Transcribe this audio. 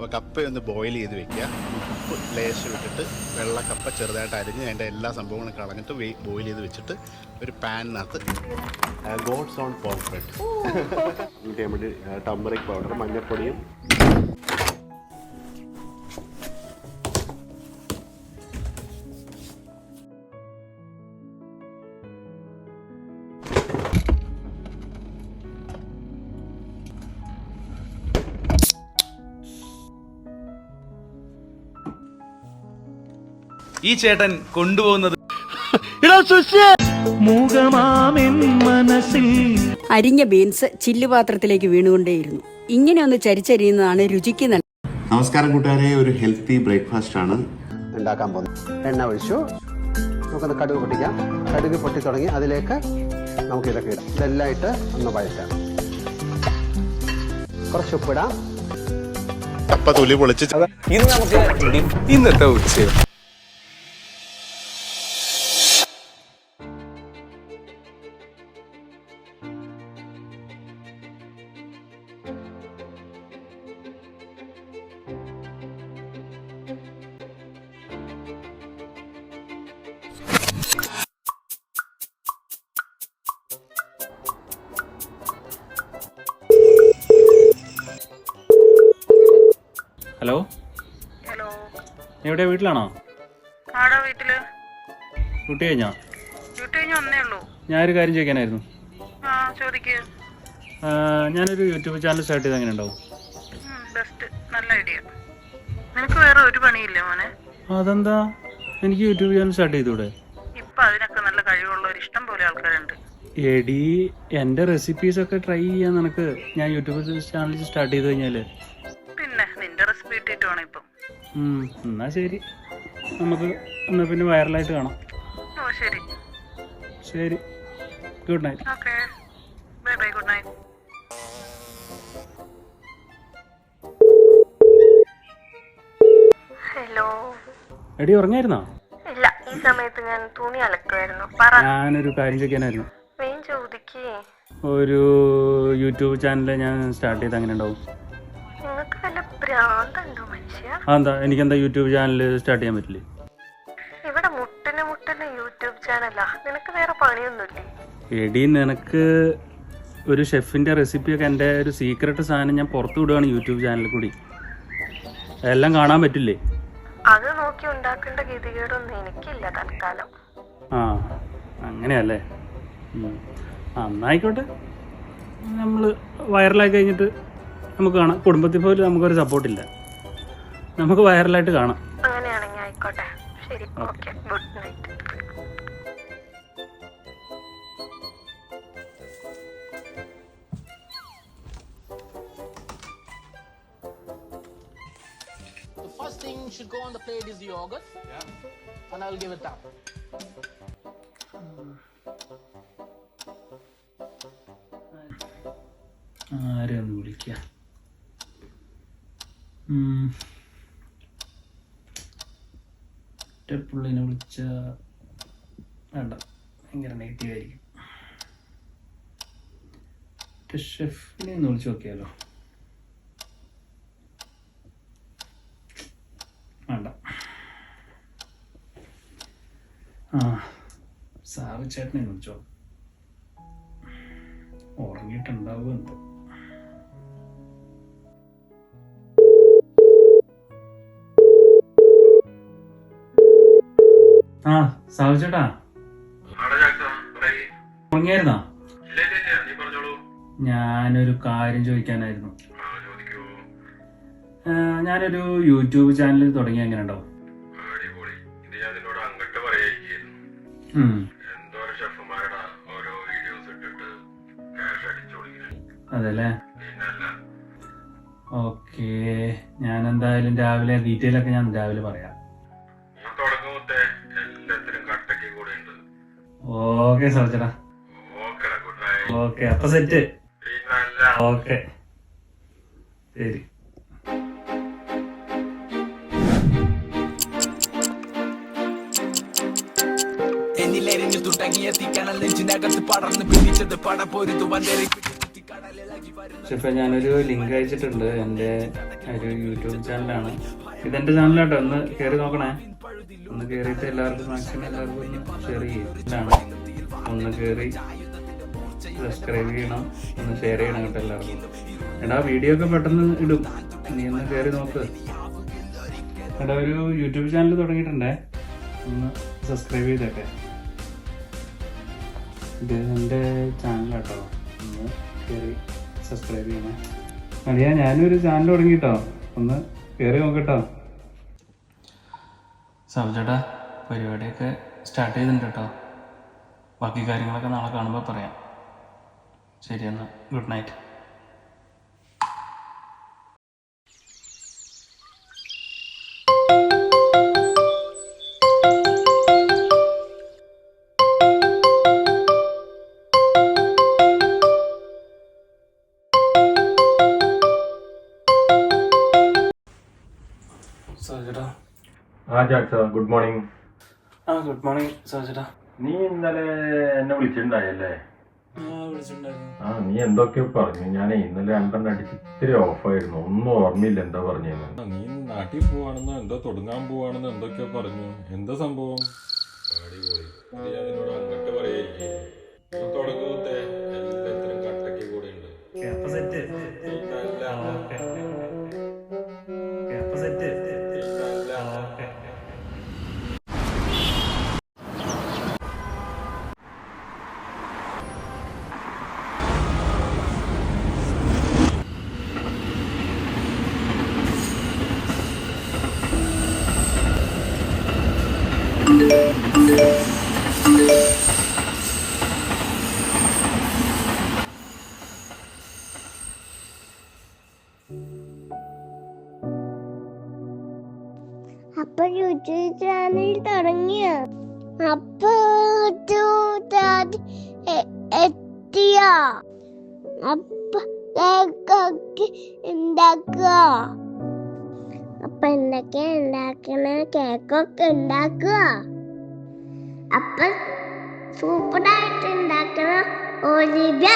അപ്പോൾ കപ്പ ഒന്ന് ബോയിൽ ചെയ്ത് വെക്കുക. ഉപ്പ് ലേശം ഇട്ടിട്ട് വെള്ള കപ്പ ചെറുതായിട്ട് അരിഞ്ഞ് അതിന്റെ എല്ലാ സംഭവങ്ങളും കളഞ്ഞിട്ട് ബോയിൽ ചെയ്ത് വെച്ചിട്ട് ഒരു പാനിനകത്ത് ഗോഡ്സ് ഓൺ പോംഫ്രെറ്റ് വേണ്ടി ടംബറിക് പൗഡർ മഞ്ഞൾപ്പൊടിയും ഈ ചേട്ടൻ കൊണ്ടുപോകുന്നത് അരിഞ്ഞ ബീൻസ് ചില്ലുപാത്രത്തിലേക്ക് വീണുകൊണ്ടേയിരുന്നു. ഇങ്ങനെ ഒന്ന് ചരിച്ചരിയുന്നതാണ് രുചിക്ക് നല്ല നമസ്കാരം കൂട്ടുകാരെ ഒരു ഹെൽത്തി ബ്രേക്ക്ഫാസ്റ്റ് ആണ്. ഉണ്ടാക്കാൻ പോകുന്നത്. എണ്ണ ഒഴിച്ചു. നമുക്കത് കടുക് പൊട്ടിക്കാം. കടുക് പൊട്ടി തുടങ്ങി. അതിലേക്ക് നമുക്ക് ഇതൊക്കെ ഇടാം. ഇതെല്ലാം ഇട്ട് ഒന്ന് വഴറ്റാം. കുറച്ച് ഉപ്പിടാം കപ്പ തൊലി പൊളിച്ച് ഇന്ന് നമുക്ക് ഇന്നത്തെ ഉച്ച ഹലോ? ഹലോ. എവിടെ? വീട്ടിലാണോ? ആടാ വീട്ടിൽ. ഡ്യൂട്ടി കഴിഞ്ഞോ? ഡ്യൂട്ടി കഴിഞ്ഞ് വന്നേ ഉള്ളൂ. ഞാനൊരു കാര്യം ചോദിക്കാനായിരുന്നു. ആ ചോദിക്ക്. ഞാനൊരു യൂട്യൂബ് ചാനൽ സ്റ്റാർട്ട് ചെയ്ത് അങ്ങനെ ഉണ്ടാവും? ബെസ്റ്റ്. നല്ല ഐഡിയ. നിനക്ക് വേറെ ഒരു പണിയില്ലേ മോനെ? അതെന്താ? എനിക്ക് യൂട്യൂബ് ചാനൽ സ്റ്റാർട്ട് ചെയ്തൂടെ ഇപ്പൊ അതിനൊക്കെ നല്ല കഴിവുള്ളവർ ഇഷ്ടം പോലെ ആൾക്കാരുണ്ട്. എടി എന്റെ റെസിപ്പീസൊക്കെ ട്രൈ ചെയ്യാൻ നിനക്ക് ഞാൻ യൂട്യൂബ് ചാനൽ സ്റ്റാർട്ട് ചെയ്ത് നിന്റെ വേണം ഇപ്പം. എന്നാ ശരി. നമുക്ക് എന്നാൽ പിന്നെ വൈറലായിട്ട് കാണാം. ഓ ശരി. ശരി. Good night okay. Bye bye good night hello എടി ഉറങ്ങായിരുന്നോ? ഇല്ല ഈ സമയത്ത് ഞാൻ തുണി അലക്കുമായിരുന്നു. പറ. ഞാനൊരു കാര്യം ചോദിക്കാനായിരുന്നു വേം ചോദിക്കേ. ഒരു യൂട്യൂബ് ചാനൽ ഞാൻ സ്റ്റാർട്ട് ചെയ്ത് അങ്ങനെ ഉണ്ടാവും. നിങ്ങൾക്ക് വല്ല ഭ്രാന്തുണ്ടോ? അതെന്താ എനിക്കെന്താ യൂട്യൂബ് ചാനൽ സ്റ്റാർട്ട് ചെയ്യാൻ പറ്റില്ലേ? ഇവിടെ മുട്ടന് മുട്ടന് യൂട്യൂബ് ചാനലാ. നിനക്ക് വേറെ പണിയൊന്നുമില്ലേ? എടി നിനക്ക് ഒരു ഷെഫിന്റെ റെസിപ്പിയൊക്കെ എന്റെ ഒരു സീക്രട്ട് സാധനം ഞാൻ പുറത്തു വിടുകയാണ് യൂട്യൂബ് ചാനലിൽ കൂടി. എല്ലാം കാണാൻ പറ്റില്ലേ? അത് നോക്കി ഉണ്ടാക്കേണ്ട ഗതികേടൊന്നും എനിക്കില്ല തൽക്കാലം. ആ അങ്ങനെയല്ലേ? എന്നായിക്കോട്ടെ. നമ്മൾ വൈറലായി കഴിഞ്ഞിട്ട് നമുക്ക് കാണാം. കുടുംബത്തിൽ പോലും നമുക്കൊരു സപ്പോർട്ടില്ല നമുക്ക് വൈറലായിട്ട് കാണാം അങ്ങനെയാണെങ്കിൽ ആയിക്കോട്ടെ ശരി okay good night first thing should go on the plate is the yogurt. Yeah. And I'll give it up. ആരെയൊന്ന് വിളിക്കുക പുള്ളിനെ വിളിച്ച വേണ്ട. ഭയങ്കര നെഗറ്റീവ് ആയിരിക്കും. ഷെഫിനെ ഒന്ന് വിളിച്ച് നോക്കിയാലോ? വേണ്ട. ആ സാവ് ചേട്ടനെ വിളിച്ചോ. ഉറങ്ങിയിട്ടുണ്ടാവുക എന്തോ ആ സാവു ചേട്ടാ. ഉറങ്ങിയായിരുന്നോ? ഞാനൊരു കാര്യം ചോദിക്കാനായിരുന്നു. ഞാനൊരു യൂട്യൂബ് ചാനൽ തുടങ്ങി എങ്ങനെ ഉണ്ടാവും അതെല്ലേ? ഓക്കെ. ഞാൻ എന്തായാലും രാവിലെ ഡീറ്റെയിൽ ഒക്കെ ഞാൻ രാവിലെ പറയാം. ഓക്കെ സർജന ഓക്കെ അപ്പൊ സെറ്റ്. ഓക്കെ. ശരി. എന്നിലെരിഞ്ഞു തുടങ്ങിയ തീക്കണൽ നെഞ്ചിനകത്ത് പടർന്ന് പിടിച്ചത് പട പൊരുതു വന്നേറി കടലിളകി ഷെഫ് ഞാനൊരു ലിങ്ക് അയച്ചിട്ടുണ്ട് എന്റെ ഒരു യൂട്യൂബ് ചാനലാണ്. ഇതെന്റെ ചാനലാട്ടോ ഒന്ന് കേറി നോക്കണേ. ഒന്ന് കയറിയിട്ട് എല്ലാവർക്കും മാക്സിമം എല്ലാവർക്കും ഒന്ന് ഷെയർ ചെയ്യും. ഒന്ന് കയറി സബ്സ്ക്രൈബ് ചെയ്യണം. ഒന്ന് ഷെയർ ചെയ്യണം കേട്ടോ എല്ലാവർക്കും. എടാ വീഡിയോ ഒക്കെ പെട്ടെന്ന് ഇടും. നീ ഒന്ന് കയറി നോക്ക്. എടാ ഒരു യൂട്യൂബ് ചാനൽ തുടങ്ങിയിട്ടുണ്ടേ? ഒന്ന് സബ്സ്ക്രൈബ് ചെയ്തേക്കെ. ഇത് എന്റെ ചാനലാട്ടോ ഒന്ന് കയറി സബ്സ്ക്രൈബ് ചെയ്യണേ. അല്ല ഞാനൊരു ചാനൽ തുടങ്ങിട്ടോ. ഒന്ന് കയറി നോക്കട്ടോ സബ്ജേട്ടാ പരിപാടിയൊക്കെ സ്റ്റാർട്ട് ചെയ്തിട്ടുണ്ട് കേട്ടോ. ബാക്കി കാര്യങ്ങളൊക്കെ നാളെ കാണുമ്പോൾ പറയാം. ശരി എന്നാൽ ഗുഡ് നൈറ്റ് ആ ചാക്സ ഗുഡ് മോർണിംഗ് ആ ഗുഡ് മോർണിംഗ് സോജേട്ടാ നീ ഇന്നലെ എന്നെ വിളിച്ചിട്ടുണ്ടായല്ലേ? ആ നീ എന്തൊക്കെയോ പറഞ്ഞു. ഞാൻ ഇന്നലെ രണ്ടെണ്ണം അടിച്ച് ഇത്തിരി ഓഫായിരുന്നു ഒന്നും ഓർമ്മയില്ല എന്താ പറഞ്ഞത് നീ നാട്ടിൽ പോവാണെന്നോ എന്തോ തുടങ്ങാൻ പോവാണെന്നോ എന്തൊക്കെയോ പറഞ്ഞു. എന്താ സംഭവം? അടിപൊളി. അപ്പൊ യൂട്യൂബ് ചാനൽ തുടങ്ങിയ? അപ്പൊ എത്തിയ? അപ്പൊ ഉണ്ടാക്കുക അപ്പൊ എന്തൊക്കെയാ ഉണ്ടാക്കണ കേക്കൊക്കെ ഉണ്ടാക്കുക. അപ്പൊ സൂപ്പറായിട്ട് ഉണ്ടാക്കണ ഒലിവ്യ